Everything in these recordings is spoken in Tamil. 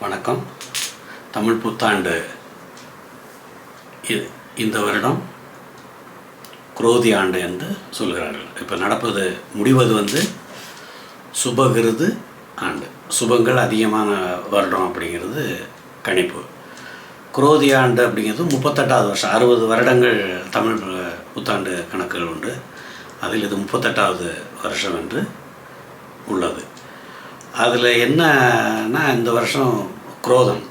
வணக்கம். தமிழ் புத்தாண்டு இந்த வருடம் குரோதி ஆண்டு என்று சொல்கிறார்கள். இப்போ நடப்பது முடிவது வந்து சுபகிருது ஆண்டு. சுபங்கள் அதிகமான வருடம் அப்படிங்கிறது கணிப்பு. குரோதி ஆண்டு அப்படிங்கிறது முப்பத்தெட்டாவது வருஷம். அறுபது வருடங்கள் தமிழ் புத்தாண்டு கணக்குகள் உண்டு. அதில் இது முப்பத்தெட்டாவது வருஷம் என்று உள்ளது. அதில் என்னன்னா இந்த வருஷம் குரோதம்.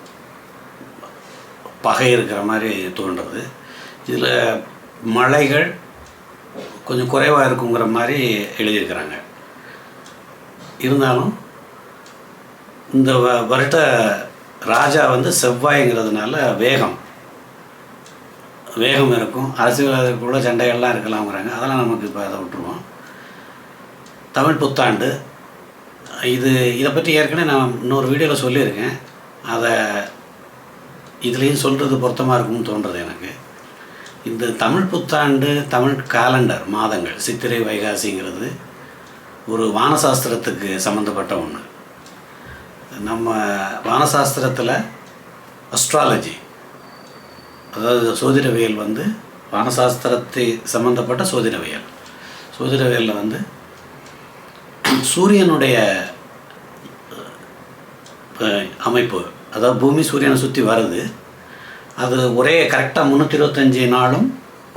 பகை இருக்கிற மாதிரி தோன்றுறது இதில் மழைகள் கொஞ்சம் குறைவாக இருக்குங்கிற மாதிரி எழுதியிருக்கிறாங்க. இருந்தாலும் இந்த வ வருட ராஜா வந்து செவ்வாய்ங்கிறதுனால வேகம். வேகம் இருக்கும். அரசியல்வாதிகளுக்குள்ள சண்டைகள்லாம் இருக்கலாம்ங்கிறாங்க. அதெல்லாம் நமக்கு இப்போ அதை விட்டுருவோம். தமிழ் புத்தாண்டு இது இதை பற்றி ஏற்கனவே நான் இன்னொரு வீடியோவில் சொல்லியிருக்கேன். அதை இதுலேயும் சொல்கிறது பொருத்தமாக இருக்கும்னு தோன்றது எனக்கு. இந்த தமிழ் புத்தாண்டு தமிழ் காலண்டர் மாதங்கள் சித்திரை வைகாசிங்கிறது ஒரு வானசாஸ்திரத்துக்கு சம்மந்தப்பட்ட ஒன்று நம்ம வானசாஸ்திரத்தில் அஸ்ட்ராலஜி அதாவது சோதிடவியல் வந்து வானசாஸ்திரத்தை சம்மந்தப்பட்ட சோதிடவியல். சோதிடவியலில் வந்து சூரியனுடைய அமைப்பு. அதாவது பூமி சூரியனை சுற்றி வருது. அது ஒரே கரெக்டாக முந்நூற்றி இருபத்தஞ்சி நாளும்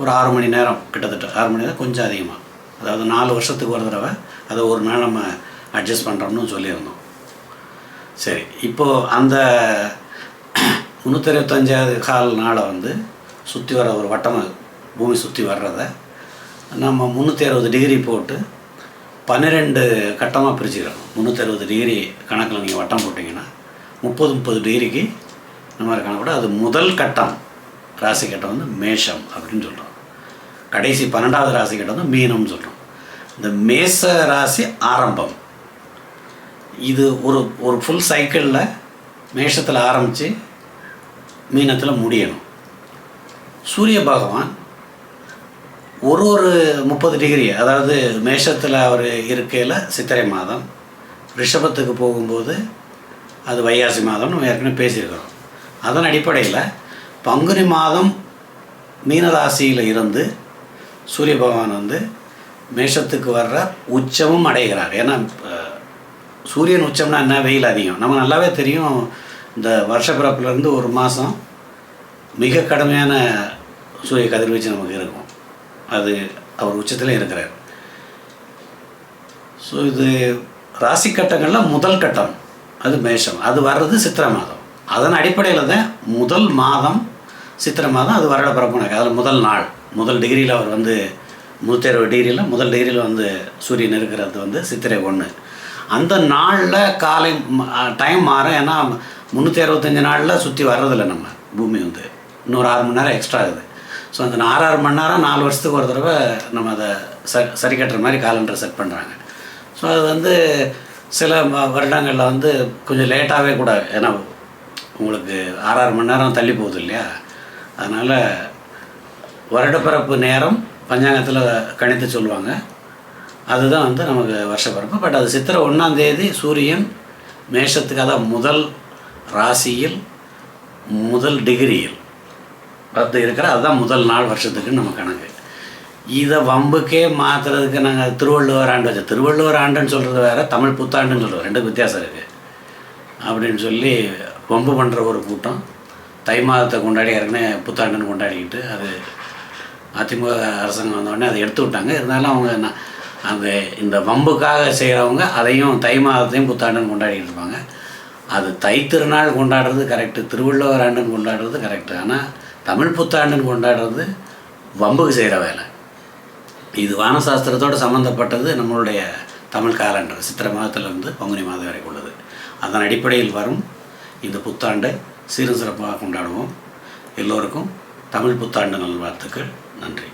ஒரு ஆறு மணி நேரம் கிட்டத்தட்ட. ஆறு மணி நேரம் கொஞ்சம் அதிகமாக அதாவது நாலு வருஷத்துக்கு ஒரு தடவை அதை ஒரு நாள் நம்ம அட்ஜஸ்ட் பண்ணுறோம்னு சொல்லியிருந்தோம். சரி இப்போது அந்த முந்நூற்றி இருபத்தஞ்சாவது கால் நாளை வந்து சுற்றி வர ஒரு வட்டம் பூமி சுற்றி வர்றத நம்ம முந்நூற்றி அறுபது டிகிரி போட்டு பன்னிரெண்டு கட்டமாக பிரிச்சுக்கிறோம். முந்நூற்றி அறுபது டிகிரி கணக்கில் நீங்கள் வட்டம் போட்டிங்கன்னா முப்பது முப்பது டிகிரிக்கு இந்த மாதிரி கணக்கு அது முதல் கட்டம் ராசி கட்டம் வந்து மேஷம் அப்படின்னு சொல்கிறோம் கடைசி பன்னெண்டாவது ராசி கட்டம் வந்து மீனம்னு சொல்கிறோம் இந்த மேச ராசி ஆரம்பம். இது ஒரு ஒரு ஃபுல் சைக்கிளில் மேஷத்தில் ஆரம்பித்து மீனத்தில் முடியணும். சூரிய பகவான் ஒரு ஒரு முப்பது டிகிரி அதாவது மேஷத்தில் அவர் இருக்கையில் சித்திரை மாதம் ரிஷபத்துக்கு போகும்போது அது வைகாசி மாதம் நம்ம ஏற்கனவே பேசியிருக்கிறோம். அதன் அடிப்படையில் பங்குனி மாதம் மீனராசியில் இருந்து சூரிய பகவான் வந்து மேஷத்துக்கு வர்ற உச்சமும் அடைகிறார். ஏன்னா சூரியன் உச்சம்னா என்ன? வெயில் அதிகம். நம்ம நல்லாவே தெரியும் இந்த வருஷப்பிறப்புலேருந்து ஒரு மாதம் மிக கடுமையான சூரிய கதிர்வீச்சு நமக்கு இருக்கும். அது அவர் உச்சத்தில் இருக்கிறார். ஸோ இது ராசி கட்டங்களில் முதல் கட்டம். அது மேஷம். அது வர்றது சித்திரை மாதம். அதன் அடிப்படையில் தான் முதல் மாதம் சித்திரை மாதம் அது வருட பிறப்புனாக்கு அதில் முதல் நாள். முதல் டிகிரியில் அவர் வந்து முந்நூற்றி அறுபது டிகிரியில் முதல் டிகிரியில் வந்து சூரியன் இருக்கிறது வந்து சித்திரை ஒன்று அந்த நாளில் காலை டைம் மாறும். ஏன்னா முந்நூற்றி அறுபத்தஞ்சு நாளில் சுற்றி வர்றதில்ல நம்ம. பூமி வந்து. இன்னொரு ஆறு மணி நேரம் எக்ஸ்ட்ரா ஆகுது. ஸோ அந்த ஆறு ஆறு மணி நேரம் நாலு வருஷத்துக்கு ஒரு தடவை நம்ம அதை ச சரி கட்டுற மாதிரி காலண்டரை செட் பண்ணுறாங்க ஸோ அது வந்து சில வருடங்களில் வந்து கொஞ்சம் லேட்டாகவே கூட ஏன்னா உங்களுக்கு ஆறு ஆறு மணி நேரம் தள்ளி போகுது இல்லையா? அதனால் வருடப்பிறப்பு நேரம் பஞ்சாங்கத்தில் கணித்து சொல்லுவாங்க. அதுதான் வந்து நமக்கு வருஷப்பிறப்பு பட் அது சித்திரை ஒன்றாந்தேதி சூரியன் மேஷத்துக்கு அதான் முதல் ராசியில் முதல் டிகிரியில் பத்து இருக்கிற அதுதான் முதல் நாள் வருஷத்துக்கு நம்ம கணக்கு. இதை வம்புக்கே மாற்றுறதுக்கு நாங்கள் திருவள்ளுவர் ஆண்டு வச்சோம். திருவள்ளுவர் ஆண்டுன்னு சொல்கிறது வேறு தமிழ் புத்தாண்டுன்னு சொல்கிறோம் ரெண்டு வித்தியாசம் இருக்குது அப்படின்னு சொல்லி வம்பு பண்ணுற ஒரு கூட்டம். தை மாதத்தை கொண்டாடி ஏற்கனவே புத்தாண்டுன்னு கொண்டாடிக்கிட்டு அது அதிமுக அரசாங்கம் வந்தோடனே அதை எடுத்து விட்டாங்க. இருந்தாலும் அவங்க அந்த இந்த வம்புக்காக செய்கிறவங்க அதையும் தை மாதத்தையும் புத்தாண்டுன்னு கொண்டாடிக்கிட்டு இருப்பாங்க. அது தை திருநாள் கொண்டாடுறது கரெக்டு திருவள்ளுவர் ஆண்டுன்னு கொண்டாடுறது கரெக்டு ஆனால் தமிழ் புத்தாண்டுன்னு கொண்டாடுறது வம்புக்கு செய்கிற வேலை. இது வானசாஸ்திரத்தோடு சம்மந்தப்பட்டது நம்மளுடைய தமிழ் காலண்டர். சித்திரை மாதத்திலிருந்து பங்குனி மாதம் வரைக்கும் உள்ளது. அதன் அடிப்படையில் வரும் இந்த புத்தாண்டை சீரும் சிறப்பாக கொண்டாடுவோம். எல்லோருக்கும் தமிழ் புத்தாண்டு நல்வாழ்த்துக்கள். நன்றி.